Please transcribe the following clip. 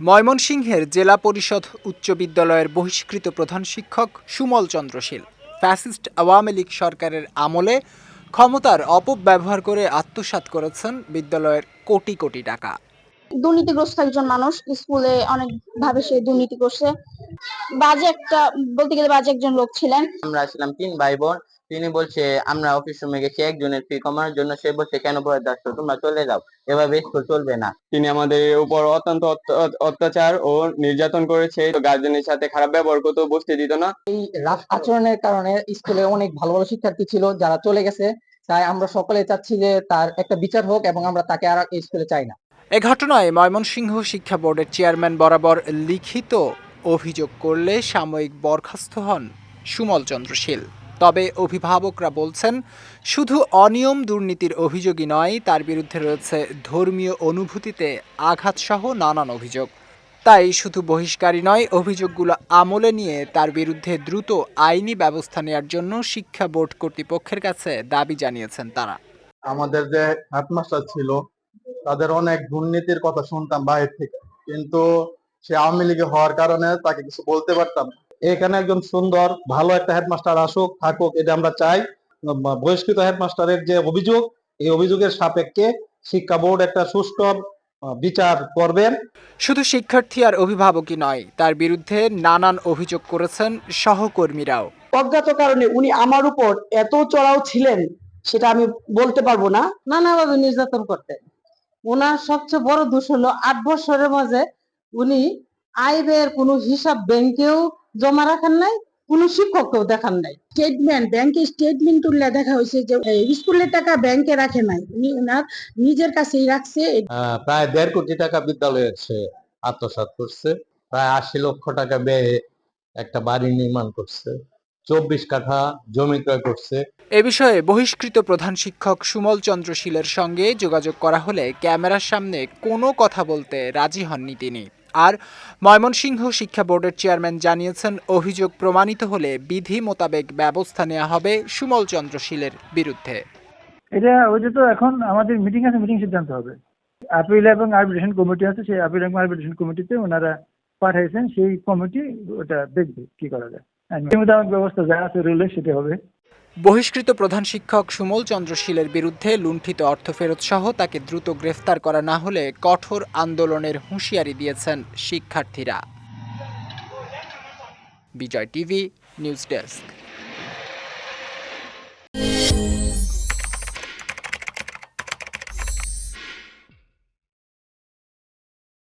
ময়মনসিংহের জেলা পরিষদ উচ্চ বিদ্যালয়ের বহিষ্কৃত প্রধান শিক্ষক সুমল চন্দ্রশীল ফ্যাসিস্ট আওয়ামী লীগ সরকারের আমলে ক্ষমতার অপব্যবহার করে আত্মসাত করেছেন বিদ্যালয়ের কোটি কোটি টাকা। দুর্নীতিগ্রস্ত একজন মানুষ, স্কুলে অনেক ভাবে সে দুর্নীতি করছে বাজে একটা বলতে গেলে বাজে একজন লোক ছিলেন। আমরা ছিলাম তিন ভাই বোন তিনি বলছে আমরা অফিস রুমে গেছি একজনের ফি কমানোর জন্য। সে বলছে কেন ভয় যাচ্ছ তোমরা চলে যাও। এভাবে স্কুল চলবে না। তিনি আমাদের উপর অত্যন্ত অত্যাচার ও নির্যাতন করেছে। গার্জেনের সাথে খারাপ ব্যবহার করতেও বসতে দিত না। এই রাফ আচরণের কারণে স্কুলে অনেক ভালো ভালো শিক্ষার্থী ছিল যারা চলে গেছে। তাই আমরা সকলে চাচ্ছি যে তার একটা বিচার হোক এবং আমরা তাকে আর স্কুলে চাই না। এ ঘটনায় ময়মনসিংহ শিক্ষা বোর্ডের চেয়ারম্যান বরাবর লিখিত অভিযোগ করলে সাময়িক বরখাস্ত হন সুমল চন্দ্রশীল তবে অভিভাবকরা বলছেন, শুধু অনিয়ম দুর্নীতির অভিযোগই নয়, তার বিরুদ্ধে রয়েছে ধর্মীয় অনুভূতিতে আঘাতসহ নানান অভিযোগ। তাই শুধু বহিষ্কারী নয়, অভিযোগগুলো আমলে নিয়ে তার বিরুদ্ধে দ্রুত আইনি ব্যবস্থা নেওয়ার জন্য শিক্ষা বোর্ড কর্তৃপক্ষের কাছে দাবি জানিয়েছেন তারা। আমাদের যে হেডমাস্টার ছিল, তাদের অনেক দুর্নীতির কথা শুনতাম বাইরে থেকে। কিন্তু সে আওয়ামী লীগে হওয়ার কারণে তাকে কিছু বলতে পারতাম এখানে একজন সুন্দর ভালো একটা হেডমাস্টার আসুক থাকুক এটা আমরা চাই। বহিষ্কৃত হেডমাস্টারের যে অভিযোগ এই অভিযোগের সাপেক্ষে শিক্ষা বোর্ড একটা সুষ্ঠু বিচার করবেন। শুধু শিক্ষার্থী আর অভিভাবকই নয় তার বিরুদ্ধে নানান অভিযোগ করেছেন সহকর্মীরাও। অজ্ঞাত কারণে উনি আমার উপর এত চড়াও ছিলেন সেটা আমি বলতে পারব না। নানাভাবে নির্যাতন করতেন। ওনার সবচেয়ে বড় দোষ হলো আট বছরের মাঝে উনি আয় ব্যয়ের কোনো হিসাব ব্যাংকেও জমা রাখেন নাই কোনো শিক্ষককেও দেখান নাই। স্টেটমেন্ট ব্যাংকে স্টেটমেন্ট তুললে দেখা হয়েছে যে স্কুলের টাকা ব্যাংকে রাখে নাই। উনি ওনার নিজের কাছেই রাখছে। প্রায় দেড় কোটি টাকা বিদ্যালয়ে সে আত্মসাৎ করছে। প্রায় আশি লক্ষ টাকা ব্যয়ে একটা বাড়ি নির্মাণ করছে। চব্বিশ কাঠা জমি ক্রয় করছে। এ বিষয়ে বহিষ্কৃত প্রধান শিক্ষক সুমল চন্দ্রশীলের সঙ্গে যোগাযোগ করা হলে ক্যামেরার সামনে কোনো কথা বলতে রাজি হননি তিনি। আর ময়মনসিংহ শিক্ষা বোর্ডের চেয়ারম্যান জানিয়েছেন, অভিযোগ প্রমাণিত হলে বিধি মোতাবেক ব্যবস্থা নেওয়া হবে সুমল চন্দ্রশীলের বিরুদ্ধে। এটা ওইটা তো এখন আমাদের মিটিং আছে, মিটিং সিদ্ধান্ত হবে। আপিল এবং আরবিট্রেশন কমিটি আছে, সেই আপিল এবং আরবিট্রেশন কমিটিতে ওনারা পাঠাইছেন, সেই কমিটি ওটা দেখবে কি করা যায়। ব্যবস্থা যা আছে রুলে সেটা হবে। বহিষ্কৃত প্রধান শিক্ষক সুমল চন্দ্র শীলের বিরুদ্ধে লুণ্ঠিত অর্থ ফেরতসহ তাকে দ্রুত গ্রেফতার করা না হলে কঠোর আন্দোলনের হুঁশিয়ারি দিয়েছেন শিক্ষার্থীরা। Bijoy TV, news desk.